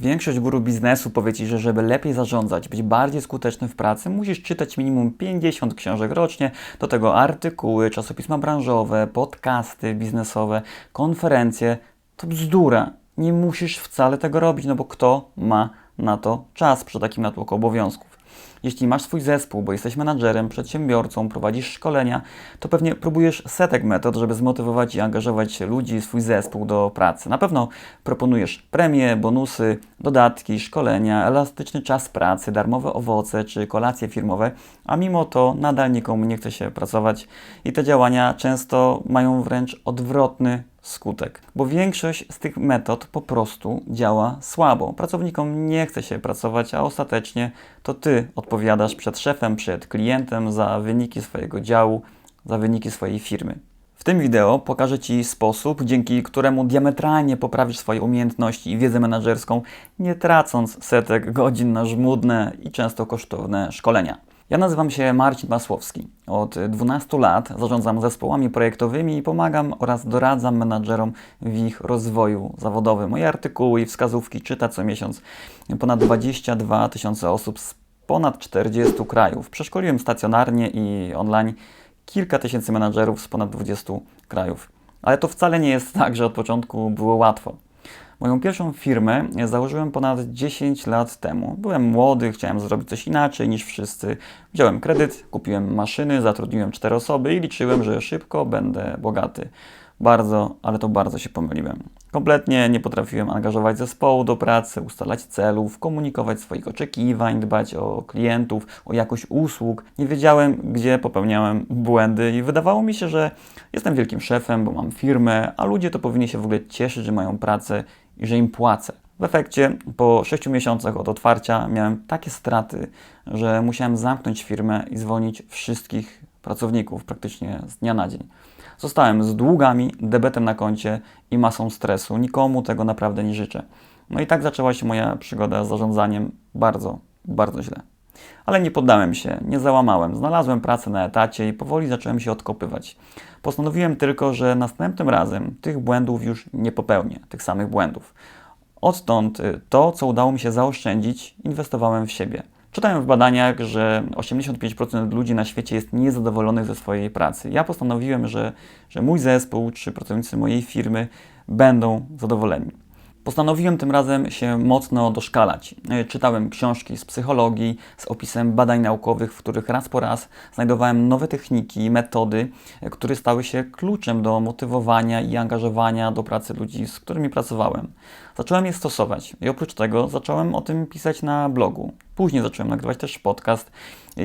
Większość guru biznesu powie Ci, że żeby lepiej zarządzać, być bardziej skuteczny w pracy, musisz czytać minimum 50 książek rocznie, do tego artykuły, czasopisma branżowe, podcasty biznesowe, konferencje. To bzdura. Nie musisz wcale tego robić, no bo kto ma na to czas przy takim natłoku obowiązków? Jeśli masz swój zespół, bo jesteś menadżerem, przedsiębiorcą, prowadzisz szkolenia, to pewnie próbujesz setek metod, żeby zmotywować i angażować ludzi, swój zespół do pracy. Na pewno proponujesz premie, bonusy, dodatki, szkolenia, elastyczny czas pracy, darmowe owoce czy kolacje firmowe, a mimo to nadal nikomu nie chce się pracować i te działania często mają wręcz odwrotny skutek, bo większość z tych metod po prostu działa słabo. Pracownikom nie chce się pracować, a ostatecznie to ty odpowiadasz przed szefem, przed klientem za wyniki swojego działu, za wyniki swojej firmy. W tym wideo pokażę Ci sposób, dzięki któremu diametralnie poprawisz swoje umiejętności i wiedzę menedżerską, nie tracąc setek godzin na żmudne i często kosztowne szkolenia. Ja nazywam się Marcin Masłowski. Od 12 lat zarządzam zespołami projektowymi i pomagam oraz doradzam menadżerom w ich rozwoju zawodowym. Moje artykuły i wskazówki czyta co miesiąc ponad 22 tysiące osób z ponad 40 krajów. Przeszkoliłem stacjonarnie i online kilka tysięcy menadżerów z ponad 20 krajów. Ale to wcale nie jest tak, że od początku było łatwo. Moją pierwszą firmę założyłem ponad 10 lat temu. Byłem młody, chciałem zrobić coś inaczej niż wszyscy. Wziąłem kredyt, kupiłem maszyny, zatrudniłem cztery osoby i liczyłem, że szybko będę bogaty. Bardzo, ale to bardzo się pomyliłem. Kompletnie nie potrafiłem angażować zespołu do pracy, ustalać celów, komunikować swoich oczekiwań, dbać o klientów, o jakość usług. Nie wiedziałem, gdzie popełniałem błędy i wydawało mi się, że jestem wielkim szefem, bo mam firmę, a ludzie to powinni się w ogóle cieszyć, że mają pracę i że im płacę. W efekcie po 6 miesiącach od otwarcia miałem takie straty, że musiałem zamknąć firmę i zwolnić wszystkich pracowników praktycznie z dnia na dzień. Zostałem z długami, debetem na koncie i masą stresu. Nikomu tego naprawdę nie życzę. No i tak zaczęła się moja przygoda z zarządzaniem bardzo, bardzo źle. Ale nie poddałem się, nie załamałem. Znalazłem pracę na etacie i powoli zacząłem się odkopywać. Postanowiłem tylko, że następnym razem tych błędów już nie popełnię, tych samych błędów. Odtąd y, to, co udało mi się zaoszczędzić, inwestowałem w siebie. Czytałem w badaniach, że 85% ludzi na świecie jest niezadowolonych ze swojej pracy. Ja postanowiłem, że, że mój zespół czy pracownicy mojej firmy będą zadowoleni. Postanowiłem tym razem się mocno doszkalać. E, czytałem książki z psychologii, z opisem badań naukowych, w których raz po raz znajdowałem nowe techniki, metody, e, które stały się kluczem do motywowania i angażowania do pracy ludzi, z którymi pracowałem. Zacząłem je stosować i oprócz tego zacząłem o tym pisać na blogu. Później zacząłem nagrywać też podcast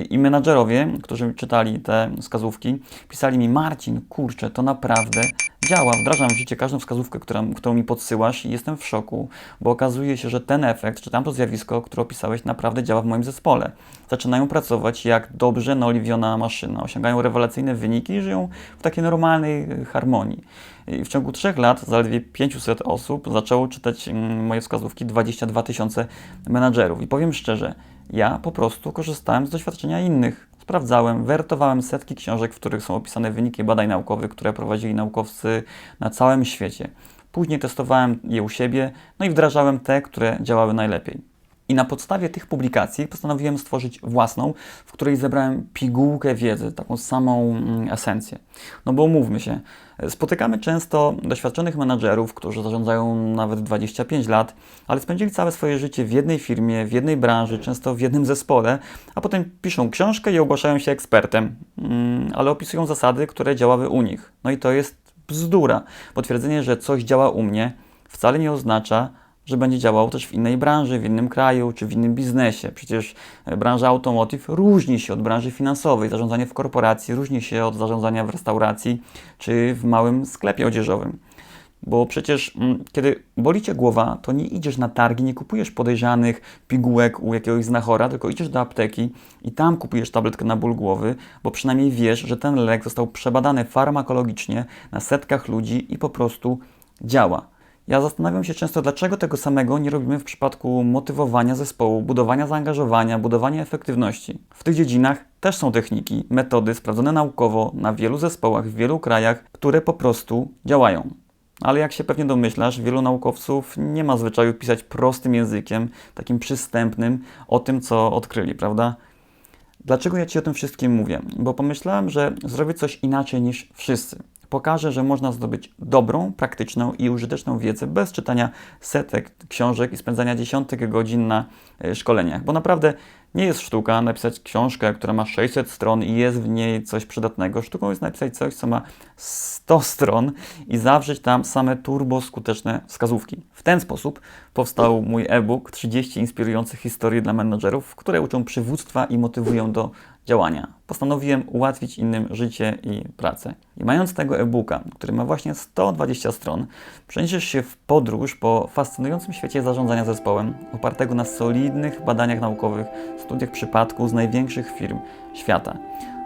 i menadżerowie, którzy czytali te wskazówki, pisali mi: Marcin, kurczę, to naprawdę działa, wdrażam w życie każdą wskazówkę, którą, którą mi podsyłasz i jestem w szoku, bo okazuje się, że ten efekt, czy tamto zjawisko, które opisałeś, naprawdę działa w moim zespole. Zaczynają pracować jak dobrze naoliwiona maszyna, osiągają rewelacyjne wyniki i żyją w takiej normalnej harmonii. I w ciągu trzech lat zaledwie 500 osób zaczęło czytać mm, moje wskazówki 22 tysiące menadżerów. I powiem szczerze, ja po prostu korzystałem z doświadczenia innych Sprawdzałem, wertowałem setki książek, w których są opisane wyniki badań naukowych, które prowadzili naukowcy na całym świecie. Później testowałem je u siebie, no i wdrażałem te, które działały najlepiej. I na podstawie tych publikacji postanowiłem stworzyć własną, w której zebrałem pigułkę wiedzy, taką samą mm, esencję. No bo umówmy się, spotykamy często doświadczonych menadżerów, którzy zarządzają nawet 25 lat, ale spędzili całe swoje życie w jednej firmie, w jednej branży, często w jednym zespole, a potem piszą książkę i ogłaszają się ekspertem, mm, ale opisują zasady, które działały u nich. No i to jest bzdura. Potwierdzenie, że coś działa u mnie, wcale nie oznacza, że będzie działał też w innej branży, w innym kraju czy w innym biznesie. Przecież e, branża automotive różni się od branży finansowej. Zarządzanie w korporacji różni się od zarządzania w restauracji czy w małym sklepie odzieżowym. Bo przecież mm, kiedy boli cię głowa, to nie idziesz na targi, nie kupujesz podejrzanych pigułek u jakiegoś znachora, tylko idziesz do apteki i tam kupujesz tabletkę na ból głowy, bo przynajmniej wiesz, że ten lek został przebadany farmakologicznie na setkach ludzi i po prostu działa. Ja zastanawiam się często, dlaczego tego samego nie robimy w przypadku motywowania zespołu, budowania zaangażowania, budowania efektywności. W tych dziedzinach też są techniki, metody sprawdzone naukowo na wielu zespołach, w wielu krajach, które po prostu działają. Ale jak się pewnie domyślasz, wielu naukowców nie ma zwyczaju pisać prostym językiem, takim przystępnym, o tym, co odkryli, prawda? Dlaczego ja Ci o tym wszystkim mówię? Bo pomyślałem, że zrobię coś inaczej niż wszyscy. Pokażę, że można zdobyć dobrą, praktyczną i użyteczną wiedzę bez czytania setek książek i spędzania dziesiątek godzin na e, szkoleniach. Bo naprawdę nie jest sztuka napisać książkę, która ma 600 stron i jest w niej coś przydatnego. Sztuką jest napisać coś, co ma 100 stron i zawrzeć tam same turbo skuteczne wskazówki. W ten sposób powstał mój e-book 30 inspirujących historii dla menedżerów, które uczą przywództwa i motywują do działania. Postanowiłem ułatwić innym życie i pracę. I mając tego e-booka, który ma właśnie 120 stron, przeniesiesz się w podróż po fascynującym świecie zarządzania zespołem, opartego na solidnych badaniach naukowych, studiach przypadku z największych firm świata.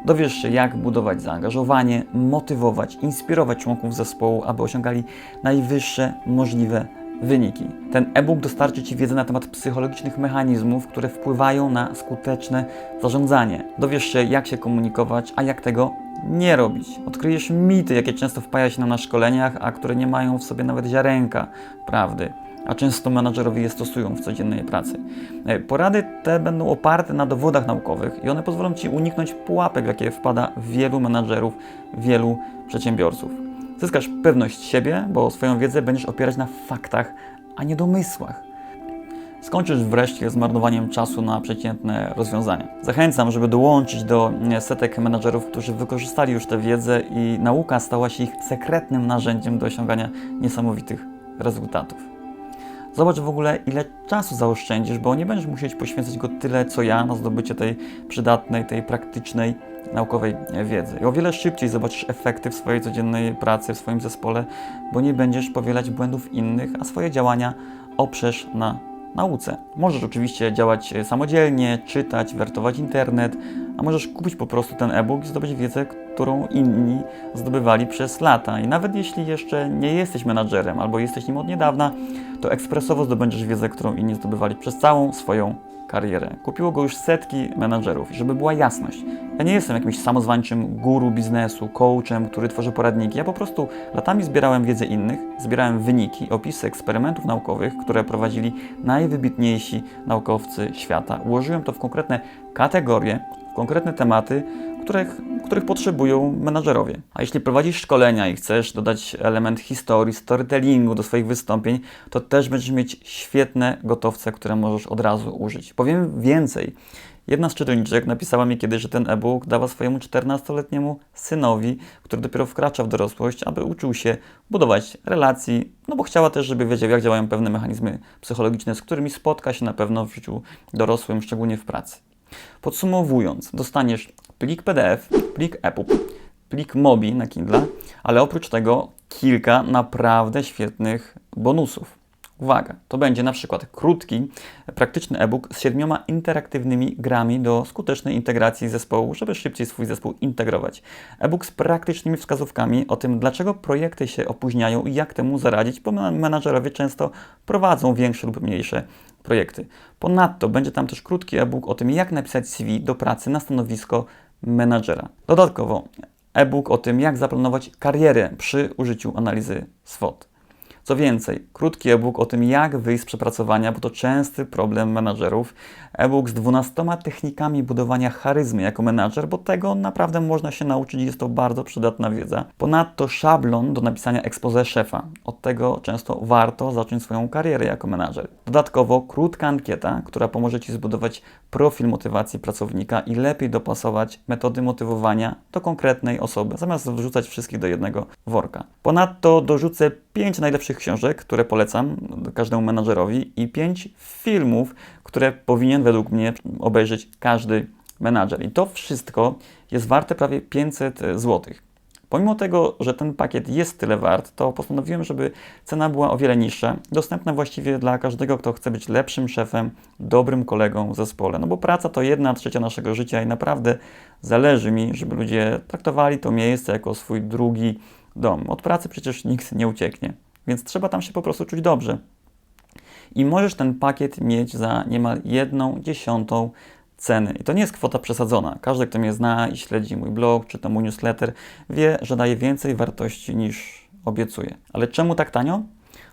Dowiesz się, jak budować zaangażowanie, motywować, inspirować członków zespołu, aby osiągali najwyższe możliwe wyniki. Ten e-book dostarczy Ci wiedzę na temat psychologicznych mechanizmów, które wpływają na skuteczne zarządzanie. Dowiesz się, jak się komunikować, a jak tego nie robić. Odkryjesz mity, jakie często wpaja się na szkoleniach, a które nie mają w sobie nawet ziarenka prawdy a często menadżerowie je stosują w codziennej pracy. E, porady te będą oparte na dowodach naukowych i one pozwolą Ci uniknąć pułapek, jakie wpada wielu menadżerów, wielu przedsiębiorców. Zyskasz pewność siebie, bo swoją wiedzę będziesz opierać na faktach, a nie domysłach. Skończysz wreszcie z marnowaniem czasu na przeciętne rozwiązania. Zachęcam, żeby dołączyć do setek menadżerów, którzy wykorzystali już tę wiedzę i nauka stała się ich sekretnym narzędziem do osiągania niesamowitych rezultatów. Zobacz w ogóle, ile czasu zaoszczędzisz, bo nie będziesz musieć poświęcać go tyle, co ja, na zdobycie tej przydatnej, tej praktycznej, naukowej wiedzy. I o wiele szybciej zobaczysz efekty w swojej codziennej pracy, w swoim zespole, bo nie będziesz powielać błędów innych, a swoje działania oprzesz na nauce. Możesz oczywiście działać samodzielnie, czytać, wertować internet, a możesz kupić po prostu ten e-book i zdobyć wiedzę, którą inni zdobywali przez lata. I nawet jeśli jeszcze nie jesteś menadżerem albo jesteś nim od niedawna, to ekspresowo zdobędziesz wiedzę, którą inni zdobywali przez całą swoją karierę. Kupiło go już setki menadżerów. Żeby była jasność, ja nie jestem jakimś samozwańczym guru biznesu, coachem, który tworzy poradniki. Ja po prostu latami zbierałem wiedzę innych, zbierałem wyniki, opisy eksperymentów naukowych, które prowadzili najwybitniejsi naukowcy świata. Ułożyłem to w konkretne kategorie, w konkretne tematy, których, których potrzebują menadżerowie. A jeśli prowadzisz szkolenia i chcesz dodać element historii, storytellingu do swoich wystąpień, to też będziesz mieć świetne gotowce, które możesz od razu użyć. Powiem więcej. Jedna z czytelniczek napisała mi kiedyś, że ten e-book dała swojemu 14-letniemu synowi, który dopiero wkracza w dorosłość, aby uczył się budować relacji, no bo chciała też, żeby wiedział, jak działają pewne mechanizmy psychologiczne, z którymi spotka się na pewno w życiu dorosłym, szczególnie w pracy. Podsumowując, dostaniesz plik PDF, plik EPUB, plik MOBI na Kindle, ale oprócz tego kilka naprawdę świetnych bonusów. Uwaga, to będzie na przykład krótki, praktyczny e-book z siedmioma interaktywnymi grami do skutecznej integracji zespołu, żeby szybciej swój zespół integrować. E-book z praktycznymi wskazówkami o tym, dlaczego projekty się opóźniają i jak temu zaradzić, bo menadżerowie często prowadzą większe lub mniejsze projekty. Ponadto będzie tam też krótki e-book o tym, jak napisać CV do pracy na stanowisko menadżera. Dodatkowo e-book o tym, jak zaplanować karierę przy użyciu analizy SWOT. Co więcej, krótki e-book o tym, jak wyjść z przepracowania, bo to częsty problem menadżerów. E-book z 12 technikami budowania charyzmy jako menadżer, bo tego naprawdę można się nauczyć i jest to bardzo przydatna wiedza. Ponadto szablon do napisania expose szefa. Od tego często warto zacząć swoją karierę jako menadżer. Dodatkowo krótka ankieta, która pomoże Ci zbudować profil motywacji pracownika i lepiej dopasować metody motywowania do konkretnej osoby, zamiast wrzucać wszystkich do jednego worka. Ponadto dorzucę 5 najlepszych książek, które polecam każdemu menadżerowi i 5 filmów, które powinien według mnie obejrzeć każdy menadżer. I to wszystko jest warte prawie 500 zł. Pomimo tego, że ten pakiet jest tyle wart, to postanowiłem, żeby cena była o wiele niższa, dostępna właściwie dla każdego, kto chce być lepszym szefem, dobrym kolegą w zespole. No bo praca to jedna trzecia naszego życia i naprawdę zależy mi, żeby ludzie traktowali to miejsce jako swój drugi dom. Od pracy przecież nikt nie ucieknie, więc trzeba tam się po prostu czuć dobrze. I możesz ten pakiet mieć za niemal jedną dziesiątą ceny. I to nie jest kwota przesadzona. Każdy, kto mnie zna i śledzi mój blog, czy to mój newsletter, wie, że daje więcej wartości niż obiecuję. Ale czemu tak tanio?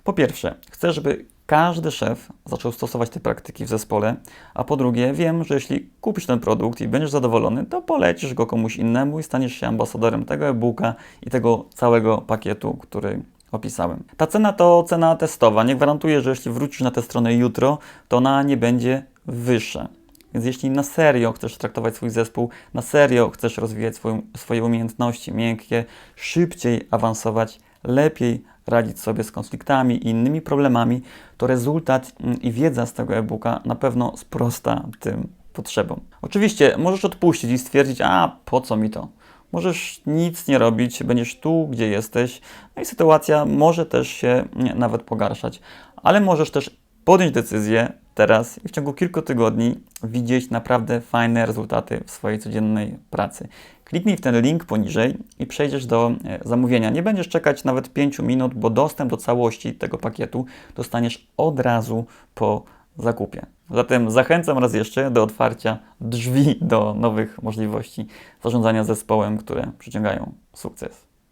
Po pierwsze, chcę, żeby każdy szef zaczął stosować te praktyki w zespole, a po drugie, wiem, że jeśli kupisz ten produkt i będziesz zadowolony, to polecisz go komuś innemu i staniesz się ambasadorem tego e-booka i tego całego pakietu, który opisałem. Ta cena to cena testowa. Nie gwarantuję, że jeśli wrócisz na tę stronę jutro, to ona nie będzie wyższa. Więc jeśli na serio chcesz traktować swój zespół, na serio chcesz rozwijać swoją, swoje umiejętności miękkie, szybciej awansować, lepiej radzić sobie z konfliktami i innymi problemami, to rezultat mm, i wiedza z tego e-booka na pewno sprosta tym potrzebom. Oczywiście możesz odpuścić i stwierdzić, a po co mi to? Możesz nic nie robić, będziesz tu, gdzie jesteś, no i sytuacja może też się mm, nawet pogarszać, ale możesz też podjąć decyzję teraz i w ciągu kilku tygodni widzieć naprawdę fajne rezultaty w swojej codziennej pracy. Kliknij w ten link poniżej i przejdziesz do e, zamówienia. Nie będziesz czekać nawet 5 minut, bo dostęp do całości tego pakietu dostaniesz od razu po zakupie. Zatem zachęcam raz jeszcze do otwarcia drzwi do nowych możliwości zarządzania zespołem, które przyciągają sukces.